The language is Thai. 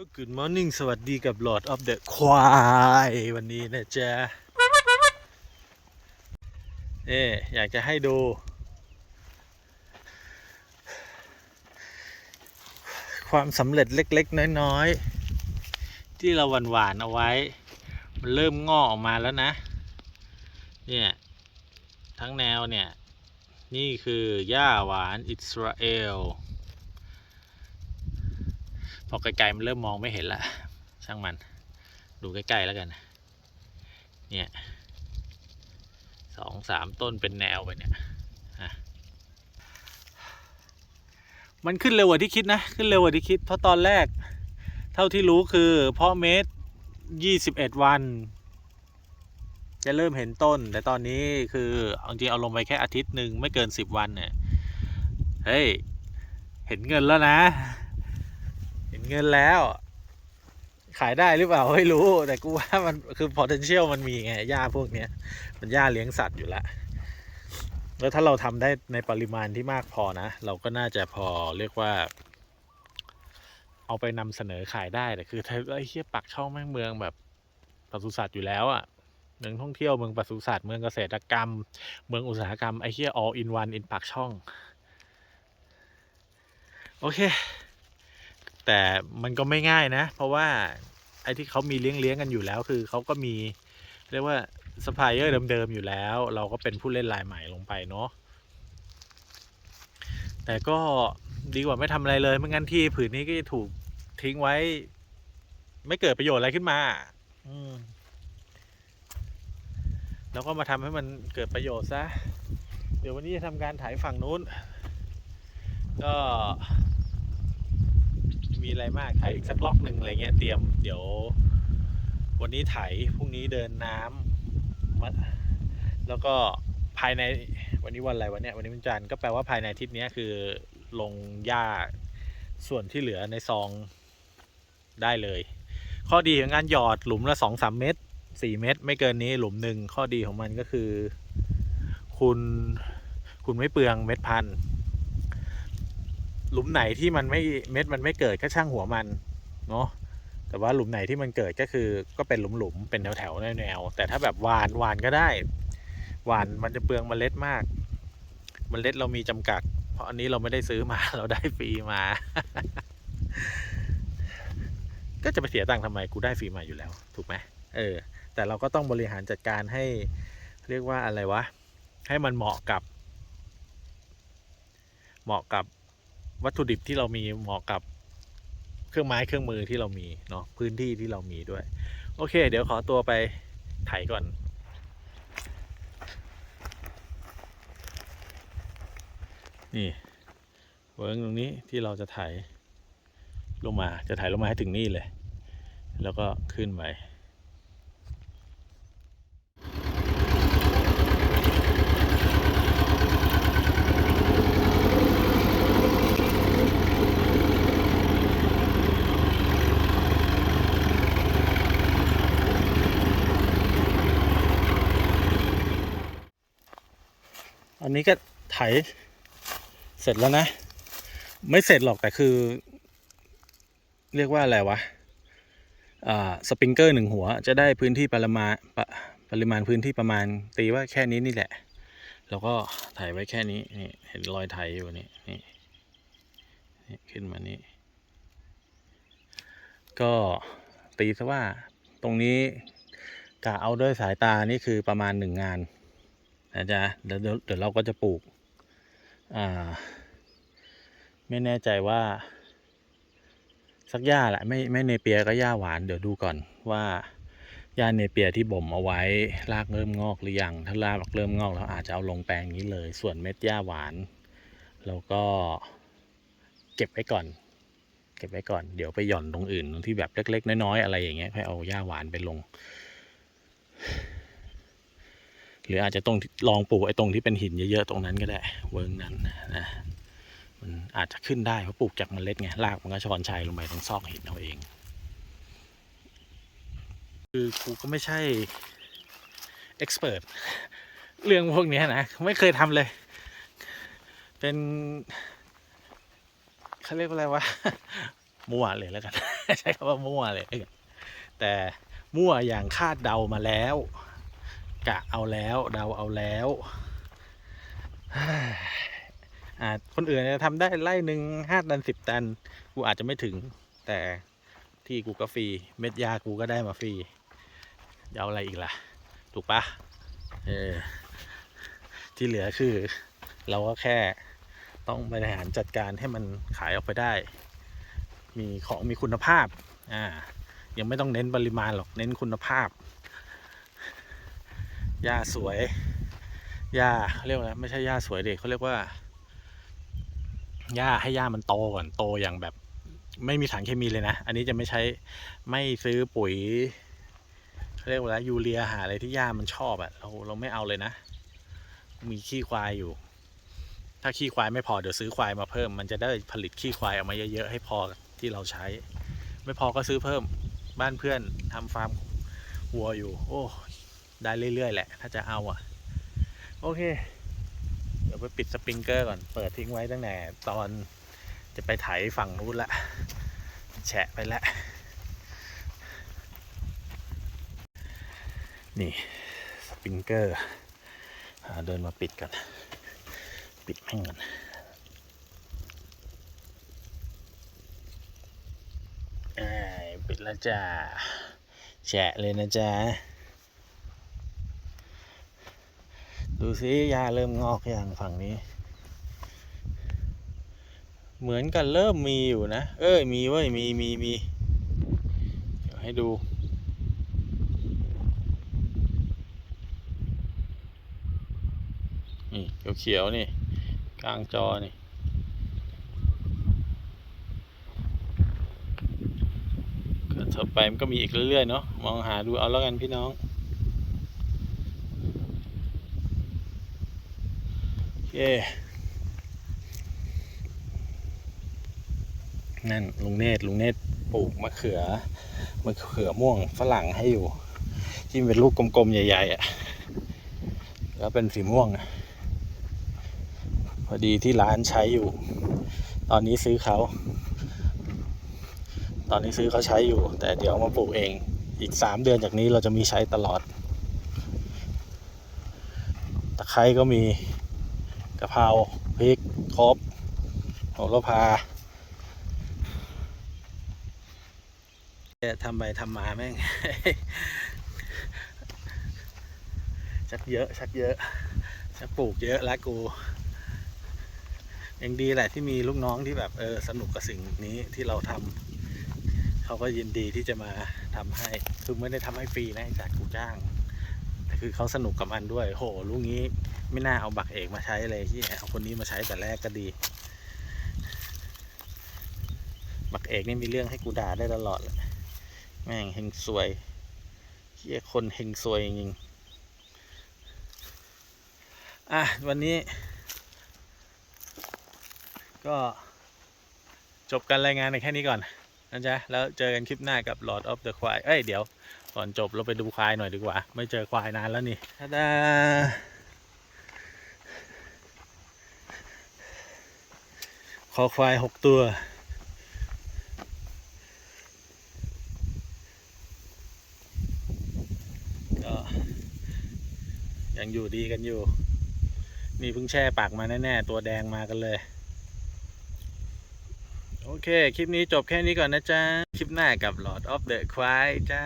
Good morning สวัสดีกับ Lord of the ควายวันนี้นะจ๊ะเอ๊อยากจะให้ดู ความสำเร็จเล็กๆ น้อยๆ ที่เราหวานๆเอาไว้ มันเริ่มงอกออกมาแล้วนะ เนี่ย ทั้งแนวเนี่ย นี่คือหญ้าหวานอิสราเอล พอไกลๆมันเริ่มมองไม่เห็นละช่างมัน ดูใกล้ๆแล้วกัน เนี่ยสองสามต้นเป็นแนวไปเนี่ยมันขึ้นเร็วกว่าที่คิดนะ ขึ้นเร็วกว่าที่คิด เพราะตอนแรก เท่าที่รู้คือ เพาะเม็ดยี่สิบเอ็ดวัน จะเริ่มเห็นต้น แต่ตอนนี้คือเอาจริงเอาลงไปแค่อาทิตย์หนึ่งไม่เกินสิบวันเนี่ย เฮ้ย เห็นเงินแล้วนะ เงินแล้ว ขายได้หรือเปล่าไม่รู้ แต่กูว่ามันคือ potential มันมีไงหญ้าพวกเนี้ยมันหญ้าเลี้ยงสัตว์อยู่แล้วแล้วถ้าเราทำได้ในปริมาณที่มากพอนะ เราก็น่าจะพอเรียกว่า เอาไปนำเสนอขายได้แต่คือไอ้เหี้ยปักช่องแม่งเมืองแบบปศุสัตว์อยู่แล้วอะ่ะเมืองท่องเที่ยวเมืองปศุสัตว์เมืองเกษตรกรรม เมืองอุตสาหกรรมไอ้เหี้ย all in one in ปากช่อง โอเค แต่มันก็ไม่ง่ายนะ เพราะว่าไอ้ที่เขามีเลี้ยงเลี้ยงกันอยู่แล้ว คือเขาก็มีเรียกว่าสปายเออร์เดิมๆอยู่แล้ว เราก็เป็นผู้เล่นรายใหม่ลงไปเนาะแต่ก็ดีกว่าไม่ทำอะไรเลยไม่งั้นที่ผืนนี้ก็จะถูกทิ้งไว้ ไม่เกิดประโยชน์อะไรขึ้นมา อืมแล้วก็มาทำให้มันเกิดประโยชน์ซะ เดี๋ยววันนี้จะทำการถ่ายฝั่งนู้น ก็ มีอะไรมากถ่ายอีกสักล็อกหนึ่งอะไรเงี้ยเตรียมเดี๋ยว วันนี้ไถพรุ่งนี้เดินน้ำมาแล้วก็ภายในวันนี้วันอะไรวันเนี้ยวันนี้วันจันทร์ก็แปลว่าภายในทิตย์เนี้ยคือลงหญ้าส่วนที่เหลือในซองได้เลย ข้อดีของการหยอดหลุมละสองสามเมตรสี่เมตร ไม่เกินนี้หลุมหนึ่งข้อดีของมันก็คือ คุณคุณไม่เปลืองเม็ดพันธุ์ หลุมไหนที่มันไม่เม็ดมันไม่เกิดก็ช่างหัวมันเนาะแต่ว่าหลุมไหนที่มันเกิดก็คือก็เป็นหลุมๆเป็นแถวๆแนวแต่ถ้าแบบหวานหวานก็ได้หวานมันจะเปลืองเมล็ดมากเมล็ดเรามีจำกัด เพราะอันนี้เราไม่ได้ซื้อมาเราได้ฟรีมา ก็จะไปเสียตังค์ทำไมกูได้ฟรีมาอยู่แล้ว ถูกไหมเออ แต่เราก็ต้องบริหารจัดการให้ เรียกว่าอะไรวะ ให้มันเหมาะกับ เหมาะกับ วัตถุดิบที่เรามีเหมาะกับเครื่องไม้เครื่องมือที่เรามีเนาะพื้นที่ที่เรามีด้วย โอเค เดี๋ยวขอตัวไปไถก่อนนี่เวิร์กตรงนี้ที่เราจะไถลงมาจะไถลงมาให้ถึงนี่เลย แล้วก็ขึ้นไป อันนี้ก็ไถเสร็จแล้วนะ ไม่เสร็จหรอกแต่คือ เรียกว่าอะไรวะสปริงเกอร์หนึ่งหัว จะได้พื้นที่ปริมาณปปริมาณพื้นที่ประมาณตีว่าแค่นี้นี่แหละ แล้วก็ถ่ายไว้แค่นี้นี่เห็นรอยไถอยู่นี่นี่นี่ขึ้นมานี่ก็ตีซะว่าตรงนี้กะเอาด้วยสายตานี่คือประมาณหนึ่งงาน นะจ๊ะเดี๋ยวเดี๋ยวเราก็จะปลูก อ่า ไม่แน่ใจว่า สักหญ้าแหละไม่ไม่เนเปียก็หญ้าหวานเดี๋ยวดูก่อนว่าหญ้าเนเปียที่บ่มเอาไว้รากเริ่มงอกหรือยังถ้ารากเริ่มงอกแล้วอาจจะเอาลงแปลงนี้เลย ส่วนเม็ดหญ้าหวานเราก็เก็บไว้ก่อน เก็บไว้ก่อนเดี๋ยวไปหย่อนตรงอื่นตรงที่แบบเล็ก ๆ น้อยๆอะไรอย่างเงี้ยค่อยเอาหญ้าหวานไปลง หรืออาจจะตรงลองปลูกไอ้ตรงที่เป็นหินเยอะๆตรงนั้นก็ได้เวิร์กนั้นนะมันอาจจะขึ้นได้เพราะปลูกจากเมล็ดไงรากมันก็ชอนชัยลงไปตรงซอกหินเอาเอง คือกูก็ไม่ใช่เอ็กซ์เพรสเรื่องพวกนี้นะไม่เคยทำเลย เป็นเขาเรียกว่าอะไรวะมั่วเลยแล้วกัน ใช้คำว่ามั่วเลยแต่มั่วอย่างคาดเดามาแล้ว กะเอาแล้วเดาเอาแล้วอ่าคนอื่นจะทำได้ไล่หนึ่งห้าตันสิบตัน กูอาจจะไม่ถึง แต่ที่กูก็ฟรี เม็ดยากูก็ได้มาฟรีจะเอาอะไรอีกล่ะ ถูกปะเออที่เหลือคือ เราก็แค่ต้องบริหารจัดการให้มันขายออกไปได้ มีของมีคุณภาพอ่ายังไม่ต้องเน้นปริมาณหรอกเน้นคุณภาพ หญ้าสวยหญ้าเขาเรียกว่าอะไรไม่ใช่หญ้าสวยเด็กเขาเรียกว่าหญ้าให้หญ้ามันโตก่อนโตอย่างแบบ ไม่มีสารเคมีเลยนะ อันนี้จะไม่ใช้ไม่ซื้อปุ๋ยเขาเรียกว่าอะไรยูเรียหาอะไรที่หญ้ามันชอบอะเราเราไม่เอาเลยนะ มีขี้ควายอยู่ ถ้าขี้ควายไม่พอเดี๋ยวซื้อควายมาเพิ่ม มันจะได้ผลิตขี้ควายออกมาเยอะๆให้พอที่เราใช้ ไม่พอก็ซื้อเพิ่มบ้านเพื่อนทำฟาร์มวัวอยู่ โอ้ ได้เรื่อยๆแหละ ถ้าจะเอาอะ โอเค เดี๋ยวไปปิดสปริงเกอร์ก่อน เปิดทิ้งไว้ตั้งแต่ตอนจะไปไถฝั่งนู้นละ แฉะไปแล้วนี่สปริงเกอร์หาเดินมาปิดกันปิดแม่งก่อนปิดแล้วจ้าแฉะเลยนะจ๊ะ ดูสิยาเริ่มงอกอย่างฝั่งนี้ เหมือนกันเริ่มมีอยู่นะ เอ้ยมีเว้ยมีมีมีเดี๋ยวให้ดูนี่เขียวๆนี่ กลางจอนี่ก็ต่อไปมันก็มีอีกเรื่อยๆเนาะมองหาดูเอาแล้วกันพี่น้อง โอ เคนั่นลุงเนตรลุงเนตรปลูกมะเขือมะเขือม่วงฝรั่งให้อยู่ ที่เป็นลูกกลมๆ ใหญ่ๆอะ่ะแล้วเป็นสีม่วง พอดีที่ร้านใช้อยู่ ตอนนี้ซื้อเขา ตอนนี้ซื้อเขาใช้อยู่ แต่เดี๋ยวมาปลูกเองอีกสามเดือนจากนี้เราจะมีใช้ตลอดตะไคร้ก็มี กะเพราพริกครบโหระพาทำไปทำมาแม่ง ชักเยอะ ชักเยอะ ชักปลูกเยอะแล้วกูยังดีแหละที่มีลูกน้องที่แบบเออสนุกกับสิ่งนี้ที่เราทำเขาก็ยินดีที่จะมาทำให้ คือไม่ได้ทำให้ฟรีนะจากกูจ้าง แต่คือเขาสนุกกับมันด้วย โห ลูกนี้ไม่น่าเอาบักเอกมาใช้เลยที่เอาคนนี้มาใช้แต่แรกก็ดี บักเอกนี่มีเรื่องให้กูด่าได้ตลอดเลยแม่งเฮงซวยเฮียคนเฮงซวยจริงๆอะ วันนี้ ก็จบการรายงานในแค่นี้ก่อน นะจ๊ะ แล้วเจอกันคลิปหน้ากับ Lord of the ควายเอ้ย เดี๋ยว ก่อนจบเราไปดูควายหน่อยดีกว่า ไม่เจอควายนานแล้วนี่ทาดาคอควายหกตัว ก็ยังอยู่ดีกันอยู่ นี่เพิ่งแช่ปากมาแน่ ๆ ตัวแดงมากันเลย เค คลิปนี้จบแค่นี้ก่อนนะจ๊ะ คลิปหน้ากับ Lord of the ควายจ้า